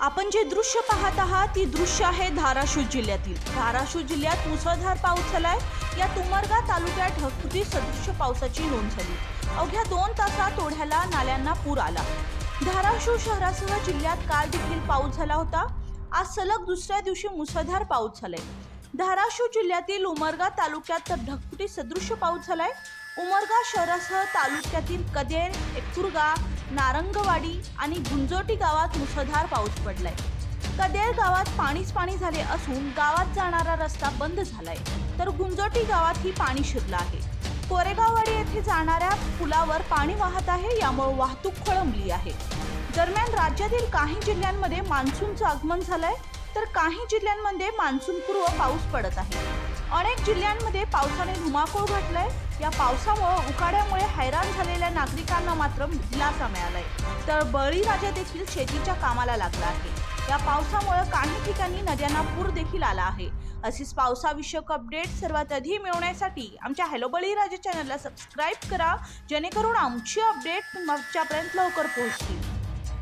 आपण जे दृश्य पाहत आहात ती दृश्य आहे धाराशिव जिल्ह्यातील. धाराशिव जिल्ह्यात मुसळधार पाऊस झालाय. या तुमरगा तालुक्यात ढगफुटी सदृश्य पावसाची नोंद झाली. अवघ्या दोन तासात ओढ्याला नाल्यांना पूर आला. धाराशिव शहरासह जिल्ह्यात काल देखील पाऊस झाला होता. आज सलग दुसऱ्या दिवशी मुसळधार पाऊस झालाय. धाराशिव जिल्ह्यातील उमरगा तालुक्यात तर ढगफुटी सदृश्य पाऊस झालाय. उमरगा शहरासह तालुक्यातील कदेर एकुरगा नारंगवाडी आणि गुंजोटी गावात मुसळधार पाऊस पडलाय. कदेर गावात पाणीच पाणी झाले असून गावात जाणारा रस्ता बंद झालाय. तर गुंजोटी गावातही पाणी शिरलं आहे. कोरेगाववाडी येथे जाणाऱ्या पुलावर पाणी वाहत आहे यामुळे वाहतूक खोळंबली आहे. दरम्यान राज्यातील काही जिल्ह्यांमध्ये मान्सूनचं आगमन झालंय तर काही जिल्ह्यांमध्ये मान्सूनपूर्व पाऊस पडत आहे. अनेक जिल्ह्यांमध्ये पावसाने धुमाकूळ घातलाय. या पावसामुळे उकाड्यामुळे हैराण झालेल्या नागरिकांना मात्र दिलासा मिळालाय. तर बळीराजा देखील शेतीच्या कामाला लागला आहे. या पावसामुळे काही ठिकाणी नद्यांना पूर देखील आला आहे. अशीच पावसाविषयक अपडेट सर्वात आधी मिळवण्यासाठी आमच्या हॅलो बळीराजा चॅनलला सबस्क्राईब करा. जेणेकरून आमची अपडेट तुमच्यापर्यंत लवकर पोहोचतील.